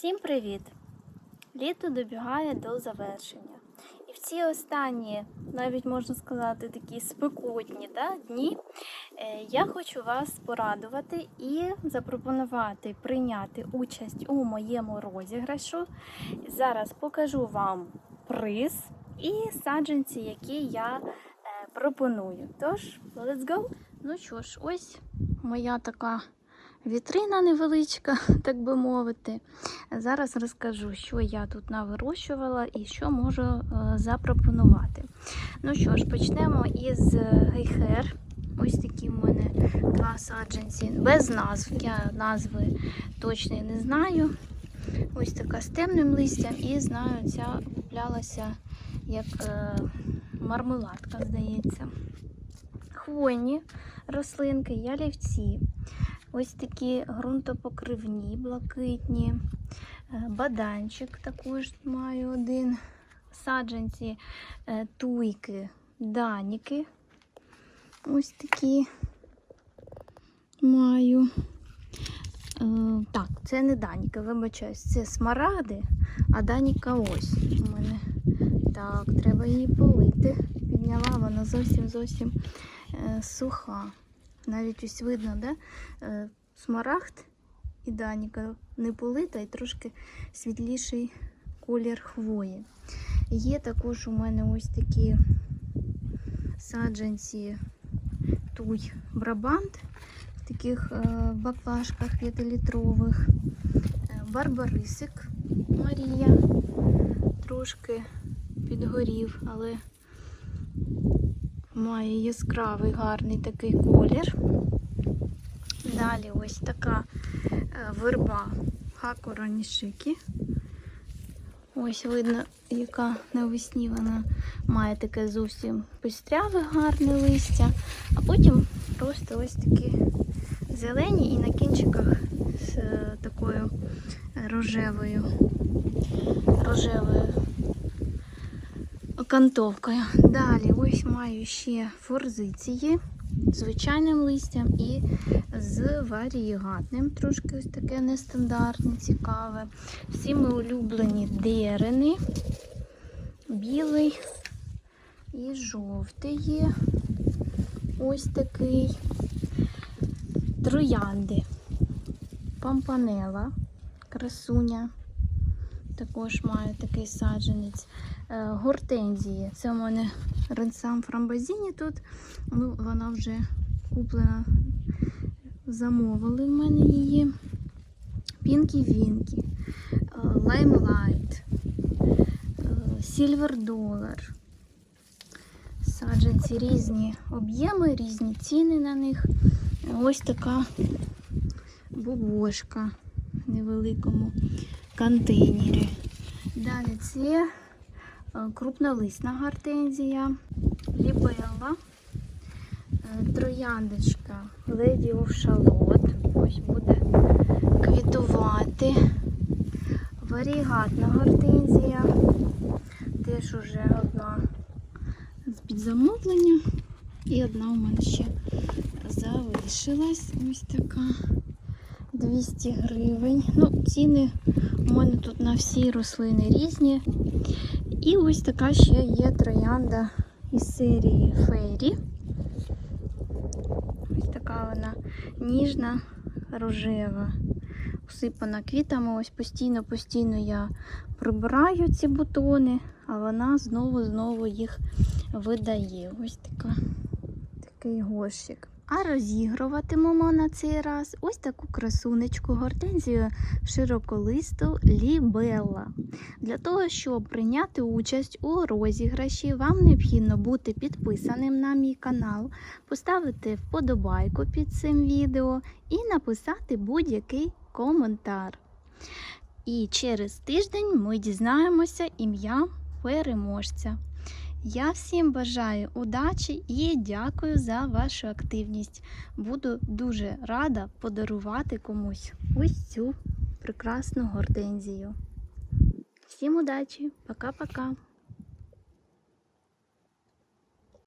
Всім привіт! Літо добігає до завершення. І в ці останні, навіть можна сказати, такі спекотні да, дні, е, я хочу вас порадувати і запропонувати прийняти участь у моєму розіграшу. Зараз покажу вам приз і саджанці, які я е, пропоную. Тож, let's go! Ну що ж, ось моя така вітрина невеличка, так би мовити. Зараз розкажу, що я тут навирощувала і що можу е, запропонувати. Ну що ж, почнемо із гейхер. Ось такі в мене два саджанці, без назв. Я назви точно не знаю. Ось така з темним листям, і знаю, ця куплялася як е, мармеладка, здається. Хвойні рослинки, ялівці. Ось такі ґрунтопокривні, блакитні, Е, баданчик також маю один. Саджанці е, туйки, даніки. Ось такі маю. Е, Так, це не даніка, вибачаюсь, це смарагди, а даніка ось у мене. Так, треба її полити. Підняла вона зовсім зовсім е, суха. Навіть ось видно, да? Е, смарагд і даніка не полита і трошки світліший колір хвої. Є також у мене ось такі саджанці туй брабант в таких е, баклажках 5-літрових. Е, Барбарисик Марія трошки підгорів, але має яскравий гарний такий колір. Далі ось така е, верба гакуранішики. Ось видно, яка навесні вона має таке зовсім пестряве гарне листя, а потім просто ось такі зелені і на кінчиках з е, такою рожевою, рожевою окантовкою. Далі ось маю ще форзиції звичайним листям і з варієгатним, трошки ось таке нестандартне, цікаве. Всі ми улюблені дерени, білий і жовтий є. Ось такий. Троянди, пампанела, красуня. Також маю такий саджанець. Е, Гортензії. Це у мене ренсам фрамбазіні тут. Ну, вона вже куплена. Замовили в мене її. Пінкі Вінкі, Лаймлайт, Сільвер Долар. Саджанці різні об'єми, різні ціни на них. Ось така бубошка невеликому контейнері. Далі це е, крупнолисна гортензія, лібелла, е, трояндочка Lady of Шалот. Ось буде квітувати. Варігатна гортензія. Теж уже одна з під замовлення. І одна у мене ще залишилась. Ось така 200 гривень. Ну, ціни у мене тут на всі рослини різні. І ось така ще є троянда із серії Фейрі. Ось така вона ніжна, рожева, усипана квітами. Ось постійно-постійно я прибираю ці бутони, а вона знову-знову їх видає. Ось така, такий горщик. А розігруватимемо на цей раз ось таку красунечку гортензію широколисту Лібелла. Для того, щоб прийняти участь у розіграші, вам необхідно бути підписаним на мій канал, поставити вподобайку під цим відео і написати будь-який коментар. І через тиждень ми дізнаємося ім'я переможця. Я всім бажаю удачі і дякую за вашу активність. Буду дуже рада подарувати комусь ось цю прекрасну гортензію. Всім удачі, пока-пока!